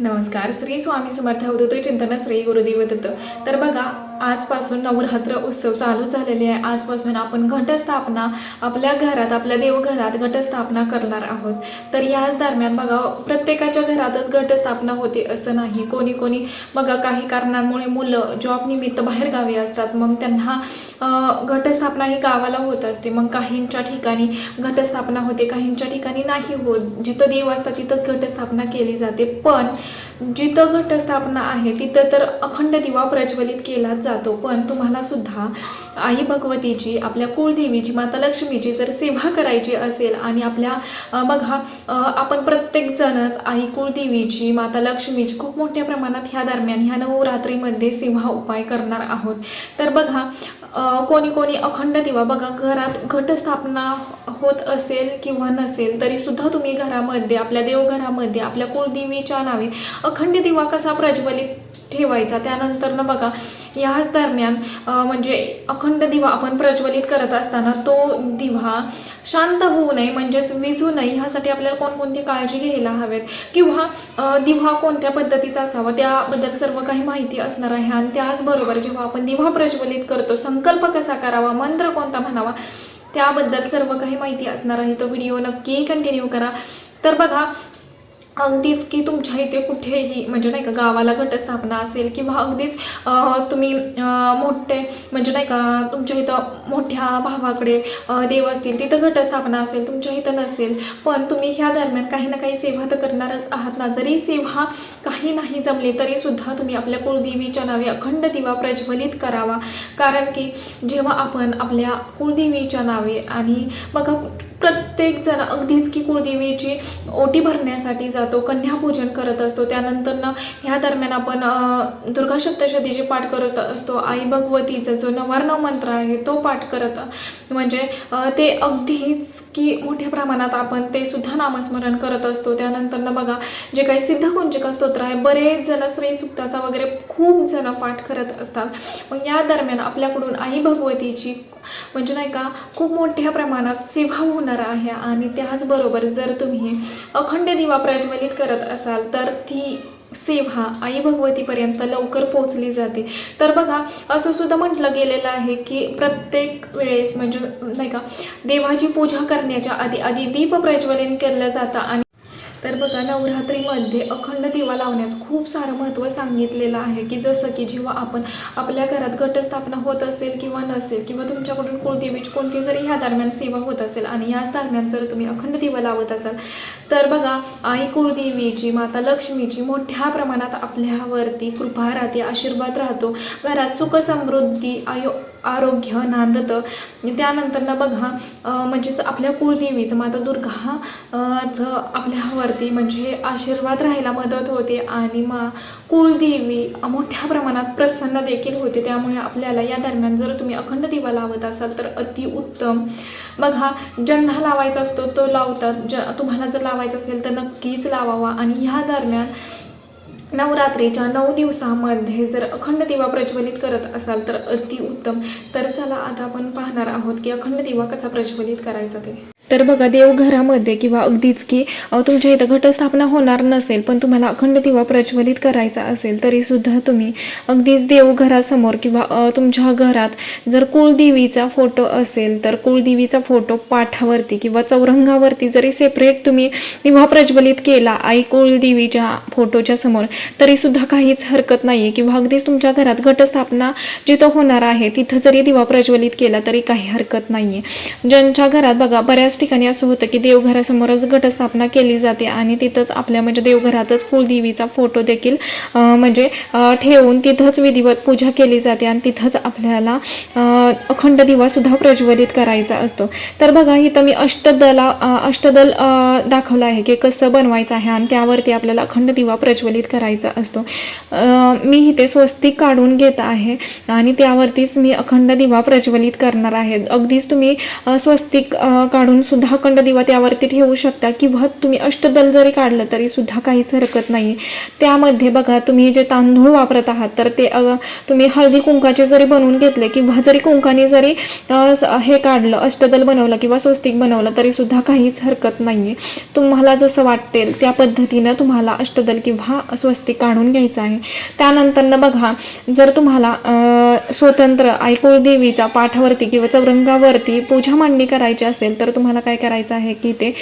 नमस्कार. श्री स्वामी समर्थ अवधूत चिंतन श्री गुरुदेव दत्त. तर बघा आजपासून नवरात्र उत्सव चालू झालेले आहे. आजपासून आपण घटस्थापना आपल्या घरात आपल्या देवघरात घटस्थापना करणार आहोत. तर याच दरम्यान बघा प्रत्येकाच्या घरातच घटस्थापना होते असं नाही. कोणी कोणी बघा काही कारणांमुळे मुलं जॉबनिमित्त बाहेर गावी असतात. मग त्यांना घटस्थापना ही गावाला होत असते. मग काहींच्या ठिकाणी घटस्थापना होते काहींच्या ठिकाणी नाही होत. जिथं देव असतात तिथंच घटस्थापना केली जाते. पण जिथं घटस्थापना आहे तिथं तर अखंड दिवा प्रज्वलित केला जातो जातो पण तुम्हाला सुद्धा आई भगवतीची आपल्या कुळदेवीची माता लक्ष्मीची जर सेवा करायची असेल आणि आपल्या बघा आपण प्रत्येकजणच आई कुळदेवीची माता लक्ष्मीची खूप मोठ्या प्रमाणात ह्या दरम्यान ह्या नवरात्रीमध्ये सेवा उपाय करणार आहोत. तर बघा कोणी कोणी अखंड दिवा बघा घरात घटस्थापना होत असेल किंवा नसेल तरीसुद्धा तुम्ही घरामध्ये आपल्या देवघरामध्ये आपल्या कुळदेवीच्या नावे अखंड दिवा कसा प्रज्वलित ठेवायचा. त्यानंतर ना बघा ह्याच दरम्यान म्हणजे अखंड दिवा आपण प्रज्वलित करत असताना तो दिवा शांत होऊ नये म्हणजेच विजू नये ह्यासाठी आपल्याला कोणकोणती काळजी घ्यायला हवेत? किंवा दिवा कोणत्या पद्धतीचा असावा? त्याबद्दल सर्व काही माहिती असणार आहे. आणि त्याचबरोबर जेव्हा आपण दिवा प्रज्वलित करतो संकल्प कसा करावा? मंत्र कोणता म्हणावा? त्याबद्दल सर्व काही माहिती असणार आहे. तो व्हिडिओ नक्की कंटिन्यू करा. तर बघा अगदीच की तुमच्या इथे कुठेही म्हणजे नाही का गावाला घटस्थापना असेल किंवा अगदीच तुम्ही मोठे म्हणजे नाही का तुमच्या इथं मोठ्या भावाकडे देव असतील तिथं घटस्थापना असेल तुमच्या इथं नसेल पण तुम्ही ह्या दरम्यान काही ना काही सेवा तर करणारच आहात ना. जरी सेवा काही नाही जमली तरी सुद्धा तुम्ही आपल्या कुळदेवीच्या नावे अखंड दिवा प्रज्वलित करावा. कारण की जेव्हा आपण आपल्या कुळदेवीच्या नावे आणि बघा प्रत्येकजण अगदीच की कुळदेवीची ओटी भरण्यासाठी जातो कन्यापूजन करत असतो. त्यानंतर ह्या दरम्यान आपण दुर्गा सप्तशतीचे पाठ करत असतो आई भगवतीचा जो नवार्णव मंत्र आहे तो पाठ करत म्हणजे ते अगदीच की मोठ्या प्रमाणात आपण ते सुद्धा नामस्मरण करत असतो. त्यानंतर बघा जे काही सिद्धकुंजिका स्तोत्र आहे बरेच जण श्री सुक्ताचा वगैरे खूप जण पाठ करत असतात. मग या दरम्यान आपल्याकडून आई भगवतीची म्हणजे नाही का खूप मोठ्या प्रमाणात सेवा होणार आहे. आणि त्याचबरोबर जर तुम्ही अखंड दिवा प्रज्वलित करत असाल तर ती सेवा आई भगवतीपर्यंत लवकर पोचली जाते. तर बघा असं सुद्धा म्हटलं गेलेलं आहे की प्रत्येक वेळेस म्हणजे नाही का देवाची पूजा करण्याच्या आधी आधी दीप प्रज्वलन केलं जातं आणि तर बघा नवरात्रीमध्ये अखंड दिवा लावण्याचं खूप सारं महत्त्व सांगितलेलं आहे की जसं की जेव्हा आपण आपल्या घरात घटस्थापना होत असेल किंवा नसेल किंवा तुमच्याकडून कुळदेवीची कोणती जरी ह्या दरम्यान सेवा होत असेल आणि याच दरम्यान जर तुम्ही अखंड दिवा लावत असाल तर बघा आई कुळदेवीची माता लक्ष्मीची मोठ्या प्रमाणात आपल्यावरती कृपा राहते आशीर्वाद राहतो. घरात सुख समृद्धी आयो आरोग्य नांदतं. त्यानंतर ना बघा म्हणजेच आपल्या कुळदेवीचं माता दुर्गा चं आपल्यावर आपल्यावरती म्हणजे आशीर्वाद राहायला मदत होते आणि मा कुळदेवी मोठ्या प्रमाणात प्रसन्न देखील होते. त्यामुळे आपल्याला या दरम्यान जर तुम्ही अखंड दिवा लावत असाल तर अतिउत्तम बघा ज्यांना लावायचा असतो तो लावतात. ज तुम्हाला जर लावायचा असेल तर नक्कीच लावावा. आणि ह्या दरम्यान नवरात्रीच्या नऊ दिवसामध्ये जर अखंड दिवा प्रज्वलित करत असाल तर अतिउत्तम तर चला आता आपण पाहणार आहोत की अखंड दिवा कसा प्रज्वलित करायचा ते. तर बघा देवघरामध्ये किंवा अगदीच की तुमच्या इथं घटस्थापना होणार नसेल पण तुम्हाला अखंड दिवा प्रज्वलित करायचा असेल तरीसुद्धा तुम्ही अगदीच देवघरासमोर किंवा तुमच्या घरात जर कुळदेवीचा फोटो असेल तर कुळदेवीचा फोटो पाठावरती किंवा चौरंगावरती जरी सेपरेट तुम्ही दिवा प्रज्वलित केला आई कुळदेवीच्या फोटोच्या समोर तरीसुद्धा काहीच हरकत नाही आहे किंवा अगदीच तुमच्या घरात घटस्थापना जिथं होणार आहे तिथं जरी दिवा प्रज्वलित केला तरी काही हरकत नाही आहे ज्यांच्या घरात बघा बऱ्याच ठिकाणी असं होतं की देवघरासमोरच घटस्थापना केली जाते आणि तिथंच आपल्या म्हणजे देवघरातच कुलदेवीचा फोटो देखील म्हणजे ठेवून तिथंच विधिवत पूजा केली जाते आणि तिथंच आपल्याला अखंड दिवासुद्धा प्रज्वलित करायचा असतो. तर बघा इथं मी अष्टदला अष्टदल दाखवलं आहे की कसं बनवायचं आहे आणि त्यावरती आपल्याला अखंड दिवा प्रज्वलित करायचा असतो. मी इथे स्वस्तिक काढून घेत आहे आणि त्यावरतीच मी अखंड दिवा प्रज्वलित करणार आहे. अगदीच तुम्ही स्वस्तिक काढून सुद्धा अखंड दिवा त्यावरती ठेवू शकता किंवा तुम्ही अष्टदल जरी काढलं तरी सुद्धा काहीच हरकत नाही त्यामध्ये बघा तुम्ही जे तांदूळ वापरत आहात तर ते तुम्ही हळदी कुंकाचे जरी बनवून घेतले किंवा जरी कुंकाने जरी स- हे काढलं अष्टदल बनवलं किंवा स्वस्तिक बनवलं तरी सुद्धा काहीच हरकत नाही तुम्हाला जसं वाटेल त्या पद्धतीनं तुम्हाला अष्टदल किंवा स्वस्तिक काढून घ्यायचं आहे. त्यानंतरनं बघा जर तुम्हाला स्वतंत्र आई कुळदेवीचा पाठावरती किंवा चौरंगावरती पूजा मांडणी करायची असेल तर तुम्हाला काय करायचं आहे की ते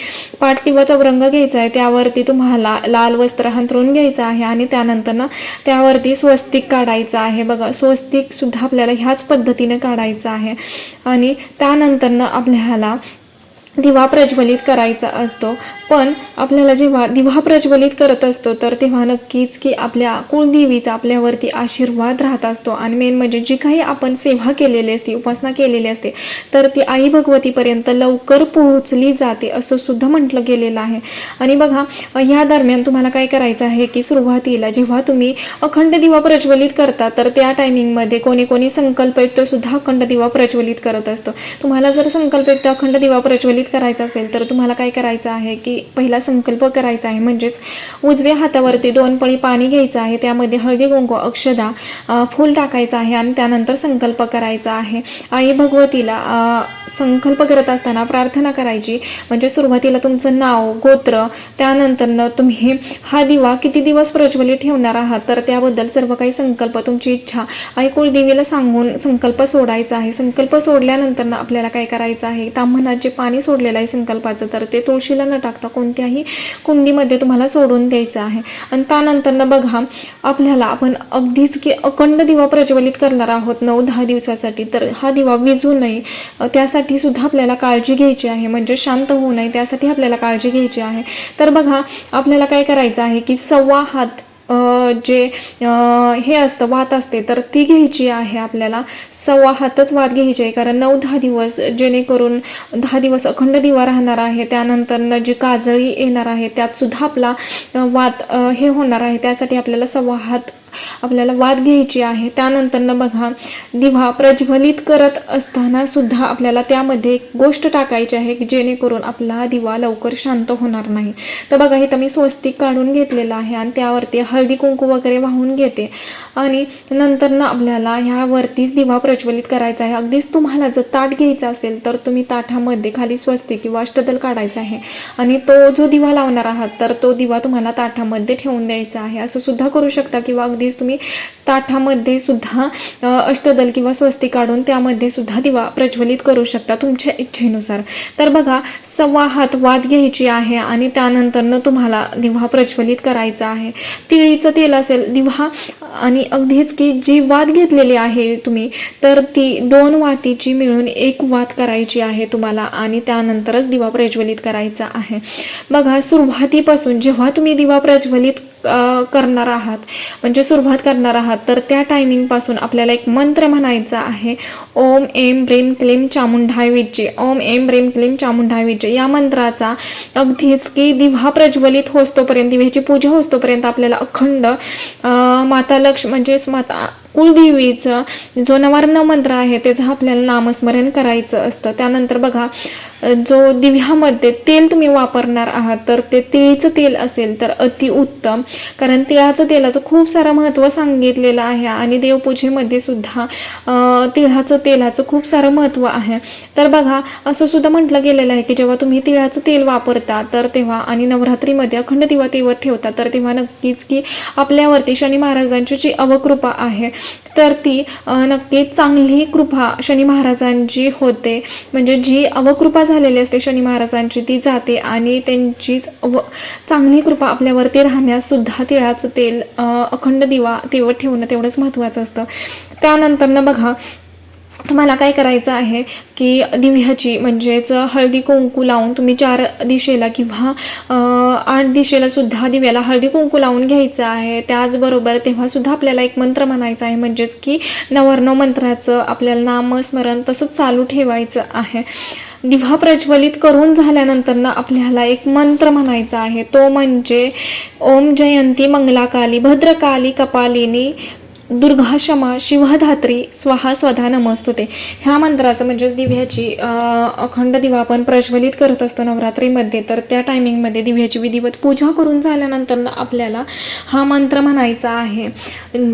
पाठ किंवा चौरंग घ्यायचा आहे त्यावरती तुम्हाला लाल वस्त्र हंतरून घ्यायचं आहे आणि त्यानंतरनं त्यावरती स्वस्तिक काढायचं आहे. बघा स्वस्तिक सुद्धा आपल्याला ह्याच पद्धतीने काढायचं आहे. आणि त्यानंतरनं आपल्याला दिवा प्रज्वलित करायचा असतो. पण आपल्याला जेव्हा दिवा प्रज्वलित करत असतो तर तेव्हा नक्कीच की आपल्या कुलदेवीचा आपल्यावरती आशीर्वाद राहत असतो. आणि मेन म्हणजे जी काही आपण सेवा केलेली असते उपासना केलेली असते तर ती आई भगवतीपर्यंत लवकर पोहोचली जाते असं सुद्धा म्हटलं गेलेलं आहे. आणि बघा ह्या दरम्यान तुम्हाला काय करायचं आहे की सुरुवातीला जेव्हा तुम्ही अखंड दिवा प्रज्वलित करता तर त्या टायमिंगमध्ये कोणी कोणी संकल्पयुक्त सुद्धा अखंड दिवा प्रज्वलित करत असतो. तुम्हाला जर संकल्पयुक्त अखंड दिवा प्रज्वलित करायचा असेल तर तुम्हाला काय करायचं आहे की पहिला संकल्प करायचा आहे म्हणजेच उजव्या हातावरती दोन पळी पाणी घ्यायचं आहे त्यामध्ये हळदी कुंकू अक्षदा फूल टाकायचं आहे आणि त्यानंतर संकल्प करायचा आहे. आई भगवतीला संकल्प करत असताना प्रार्थना करायची. म्हणजे सुरुवातीला तुमचं नाव गोत्र त्यानंतरनं तुम्ही हा दिवा किती दिवस प्रज्वलित ठेवणार आहात? तर त्याबद्दल सर्व काही संकल्प तुमची इच्छा आई कुलदेवीला सांगून संकल्प सोडायचा आहे. संकल्प सोडल्यानंतर आपल्याला काय करायचं आहे? ताम्हनात जे पाणी सोडलेलं आहे संकल्पाचं तर ते तुळशीला न टाकता कोणत्याही कुंडीमध्ये तुम्हाला सोडून द्यायचं आहे. आणि त्यानंतरनं बघा आपल्याला आपण अगदीच की अखंड दिवा प्रज्वलित करणार आहोत नऊ दहा दिवसासाठी तर हा दिवा विजू नये. त्यासाठी सुद्धा आपल्याला काळजी घ्यायची आहे म्हणजे शांत होऊ नये त्यासाठी आपल्याला काळजी घ्यायची आहे. तर बघा आपल्याला काय करायचं आहे की सव्वा हात जे हे असतं वात असते तर ती घ्यायची आहे आपल्याला. सव्वा हातच वात घ्यायची आहे कारण नऊ दहा दिवस जेणेकरून दहा दिवस अखंड दिवा राहणार आहे. त्यानंतर जी काजळी येणार आहे त्यातसुद्धा आपला वात हे होणार आहे. त्यासाठी आपल्याला सव्वा हात आपल्याला वाद घ्यायची आहे. त्यानंतरनं बघा दिवा प्रज्वलित करत असताना सुद्धा आपल्याला त्यामध्ये एक गोष्ट टाकायची आहे की जेणेकरून आपला दिवा लवकर शांत होणार नाही. तर बघा इथं मी स्वस्तिक काढून घेतलेलं आहे आणि त्यावरती हळदी कुंकू वगैरे वाहून घेते. आणि नंतरनं आपल्याला ह्यावरतीच दिवा प्रज्वलित करायचा आहे. अगदीच तुम्हाला जर ताट घ्यायचा असेल तर तुम्ही ताठामध्ये खाली स्वस्तिक किंवा अष्टदल काढायचा आहे. आणि तो जो दिवा लावणार आहात तर तो दिवा तुम्हाला ताठामध्ये ठेवून द्यायचा आहे. असं सुद्धा करू शकता किंवा अगदी अगदीच तुम्ही ताटामध्ये सुद्धा अष्टदल किंवा स्वस्ती काढून त्यामध्ये सुद्धा दिवा प्रज्वलित करू शकता तुमच्या इच्छेनुसार. तर बघा सव्वा हात वाद घ्यायची आहे आणि त्यानंतरनं तुम्हाला दिवा प्रज्वलित करायचा आहे. तिळीचं तेल असेल दिवा आणि अगदीच की जी वाद घेतलेली आहे तुम्ही तर ती दोन वातीची मिळून एक वात करायची आहे तुम्हाला आणि त्यानंतरच दिवा प्रज्वलित करायचा आहे. बघा सुरुवातीपासून जेव्हा तुम्ही दिवा प्रज्वलित करणार आहात. म्हणजे सुरुवात करणार आहात. तर त्या टायमिंगपासून आपल्याला एक मंत्र म्हणायचा आहे. ओम एम ब्रेम क्लीम चामुंडाय विजय. ओम एम ब्रेम क्लीम चामुंडाय विजय. या मंत्राचा अगदीच की दिवा प्रज्वलित होस्तोपर्यंत दिव्याची पूजा होतोपर्यंत आपल्याला अखंड माता लक्ष म्हणजेच माता कुलदेवीचं जो नवार्ण मंत्र आहे त्याचं आपल्याला नामस्मरण करायचं असतं. त्यानंतर बघा जो दिव्यामध्ये तेल तुम्ही वापरणार आहात तर ते तिळीचं तेल असेल तर अतिउत्तम कारण तिळाचं तेलाचं खूप सारं महत्त्व सांगितलेलं आहे आणि देवपूजेमध्ये सुद्धा तिळाचं तेलाचं खूप सारं महत्त्व आहे. तर बघा असं सुद्धा म्हटलं गेलेलं आहे की जेव्हा तुम्ही तिळाचं तेल वापरता तर तेव्हा आणि नवरात्रीमध्ये अखंड दिवा तेवर ठेवता तर तेव्हा नक्कीच की आपल्यावरती शनी महाराजांची जी अवकृपा आहे तर ती नक्की चांगली कृपा शनी महाराजांची होते. म्हणजे जी अवकृपा झालेली असते शनी महाराजांची ती जाते आणि त्यांचीच अव चांगली कृपा आपल्यावरती राहण्याससुद्धा तिळाचं तेल अखंड दिवा तेवढं ठेवणं तेवढंच महत्त्वाचं असतं. त्यानंतरनं बघा तुम्हाला काय करायचं आहे की दिव्याची म्हणजेच हळदी कुंकू लावून तुम्ही चार दिशेला किंवा आठ दिशेला सुद्धा दिव्याला हळदी कुंकू लावून घ्यायचं आहे. त्याचबरोबर तेव्हासुद्धा आपल्याला एक मंत्र म्हणायचा आहे म्हणजेच की नवर्ण मंत्राचं आपल्याला नामस्मरण तसंच चालू ठेवायचं आहे. दिवा प्रज्वलित करून झाल्यानंतर ना आपल्याला एक मंत्र म्हणायचा आहे. तो म्हणजे ओम जयंती मंगलाकाली भद्रकाली कपालिनी दुर्गा क्षमा शिवधात्री स्वाहा स्वधा नमस्तुते. ह्या मंत्राचं म्हणजे दिव्याची अखंड दिवा आपण प्रज्वलित करत असतो नवरात्रीमध्ये तर त्या टायमिंगमध्ये दिव्याची विधिवत पूजा करून झाल्यानंतर आपल्याला हा मंत्र म्हणायचा आहे.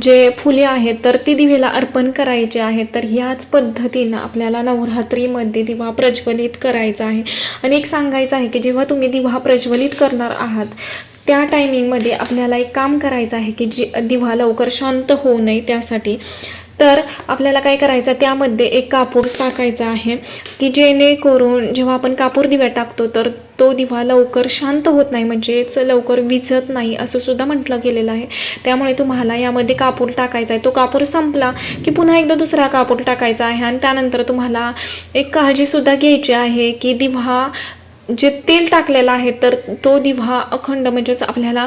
जे फुले आहेत तर ती दिवेला अर्पण करायचे आहेत तर ह्याच पद्धतीनं आपल्याला नवरात्रीमध्ये दिवा प्रज्वलित करायचा आहे. आणि एक सांगायचं आहे की जेव्हा तुम्ही दिवा प्रज्वलित करणार आहात त्या टायमिंगमध्ये आपल्याला एक काम करायचं आहे की जी दिवा लवकर शांत होऊ नये त्यासाठी. तर आपल्याला काय करायचं त्यामध्ये एक कापूर टाकायचा आहे की जेणेकरून जेव्हा आपण कापूर दिवा टाकतो तर तो दिवा लवकर शांत होत नाही म्हणजेच लवकर विझत नाही असं सुद्धा म्हटलं गेलेलं आहे. त्यामुळे तुम्हाला यामध्ये कापूर टाकायचा आहे. तो कापूर संपला की पुन्हा एकदा दुसरा कापूर टाकायचा आहे आणि त्यानंतर तुम्हाला एक काळजीसुद्धा घ्यायची आहे की दिवा जे तेल टाकलेलं आहे तर तो दिवा अखंड म्हणजेच आपल्याला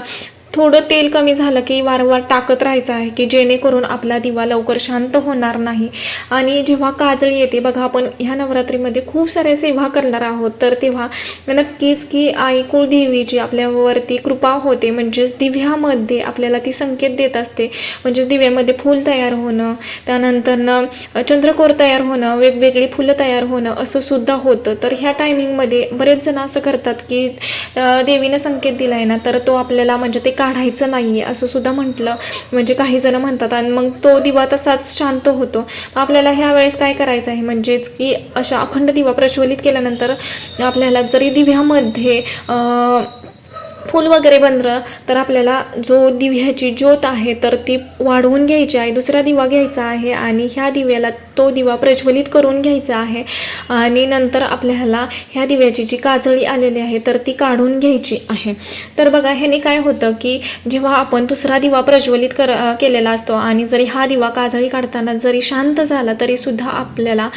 थोडं तेल कमी झालं की वारंवार टाकत राहायचं आहे की जेणेकरून आपला दिवा लवकर शांत होणार नाही. आणि जेव्हा काजळी येते बघा आपण ह्या नवरात्रीमध्ये खूप साऱ्या सेवा करणार आहोत. तर तेव्हा नक्कीच की आई कुळदेवीची आपल्यावरती कृपा होते म्हणजेच दिव्यामध्ये आपल्याला ती संकेत देत असते. म्हणजे दिव्यामध्ये फूल तयार होणं त्यानंतरनं चंद्रकोर तयार होणं वेगवेगळी फुलं तयार होणं असं सुद्धा होतं. तर ह्या टायमिंगमध्ये बरेच जण असं करतात की देवीनं संकेत दिला आहे ना तर तो आपल्याला म्हणजे ते काढायचं नाही आहे असं सुद्धा म्हटलं. म्हणजे काही जण म्हणतात आणि मग तो दिवा तसाच शांत होतो. आपल्याला ह्या वेळेस काय करायचं आहे? म्हणजेच की अशा अखंड दिवा प्रज्वलित केल्यानंतर आपल्याला जरी दिव्यामध्ये फूल वगैरे बनलं तर आपल्याला जो दिव्याची ज्योत आहे तर ती वाढवून घ्यायची आहे. दुसरा दिवा घ्यायचा आहे आणि ह्या दिव्याला तो दिवा प्रज्वलित करून घ्यायचा आहे. आणि नंतर आपल्याला ह्या दिव्याची जी काजळी आलेली आहे तर ती काढून घ्यायची आहे. तर बघा ह्याने काय होतं की जेव्हा आपण दुसरा दिवा प्रज्वलित कर केलेला असतो आणि जरी हा दिवा काजळी काढताना जरी शांत झाला तरीसुद्धा आपल्याला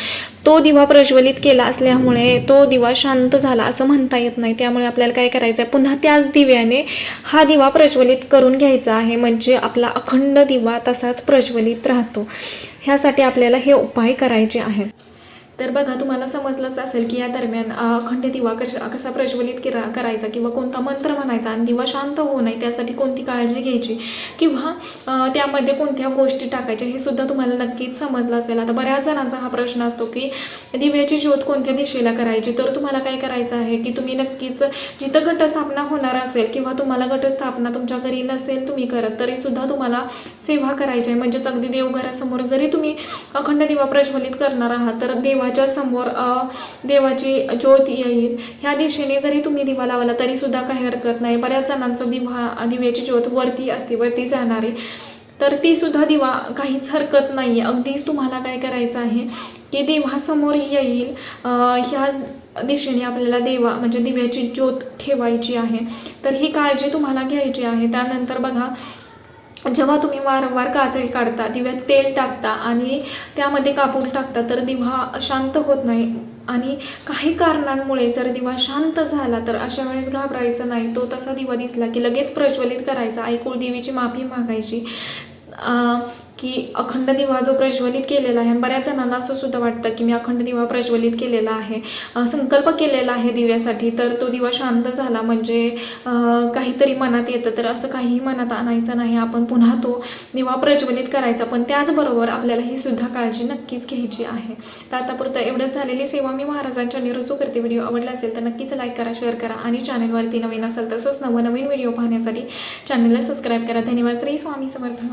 तो दिवा प्रज्वलित केला असल्यामुळे तो दिवा शांत झाला असं म्हणता येत नाही. त्यामुळे आपल्याला काय करायचं आहे पुन्हा त्याच दिव्याने हा दिवा प्रज्वलित करून घ्यायचा आहे. म्हणजे आपला अखंड दिवा तसाच प्रज्वलित राहतो. ह्यासाठी आपल्याला हे उपाय करायचे आहेत. तर बघा तुम्हाला समजलंच असेल की या दरम्यान अखंड दिवा कशा कसा प्रज्वलित किरा करायचा किंवा कोणता मंत्र म्हणायचा आणि दिवा शांत होऊ नये त्यासाठी कोणती काळजी घ्यायची किंवा त्यामध्ये कोणत्या गोष्टी टाकायच्या हे सुद्धा तुम्हाला नक्कीच समजलं असेल. आता बऱ्याच जणांचा हा प्रश्न असतो की दिव्याची ज्योत कोणत्या दिशेला करायची? तर तुम्हाला काय करायचं आहे की तुम्ही नक्कीच जिथं घटस्थापना होणार असेल किंवा तुम्हाला घटस्थापना तुमच्या घरी नसेल तुम्ही करत तरीसुद्धा तुम्हाला सेवा करायची आहे. म्हणजेच अगदी देवघरासमोर जरी तुम्ही अखंड दिवा प्रज्वलित करणार आहात तर देवाच्या समोर देवाची ज्योत येईल. ह्या दिशेने जरी तुम्ही दिवा लावला तरीसुद्धा काही हरकत नाही. बऱ्याच जणांचं दिवा दिव्याची ज्योत वरती असते वरती जाणारे. तर ती सुद्धा दिवा काहीच हरकत नाही आहे अगदीच तुम्हाला काय करायचं आहे की देवासमोर येईल. ह्या दिशेने आपल्याला देवा म्हणजे दिव्याची ज्योत ठेवायची आहे. तर ही काळजी तुम्हाला घ्यायची आहे. त्यानंतर बघा जेव्हा तुम्ही वारंवार काजळी काढता दिव्यात तेल टाकता आणि त्यामध्ये कापूर टाकता तर दिवा शांत होत नाही. आणि काही कारणांमुळे जर दिवा शांत झाला तर अशा वेळेस घाबरायचं नाही. तो तसा दिवा दिसला की लगेच प्रज्वलित करायचा. ऐकूळ देवीची माफी मागायची. की अखंड दिवा जो प्रज्वलित केलेला आहे आणि बऱ्याच जणांना असं सुद्धा वाटतं की मी अखंड दिवा प्रज्वलित केलेला आहे संकल्प केलेला आहे दिव्यासाठी तर तो दिवा शांत झाला म्हणजे काहीतरी मनात येतं. तर असं काहीही मनात आणायचं नाही आपण पुन्हा तो दिवा प्रज्वलित करायचा. पण त्याचबरोबर आपल्याला ही सुद्धा काळजी नक्कीच घ्यायची आहे. तर आतापुरतं एवढंच झालेली सेवा मी महाराजांच्या निरुजू करते. व्हिडिओ आवडला असेल तर नक्कीच लाईक करा शेअर करा आणि चॅनलवरती नवीन असेल तसंच नवनवीन व्हिडिओ पाहण्यासाठी चॅनलला सबस्क्राईब करा. धन्यवाद. श्री स्वामी समर्थ.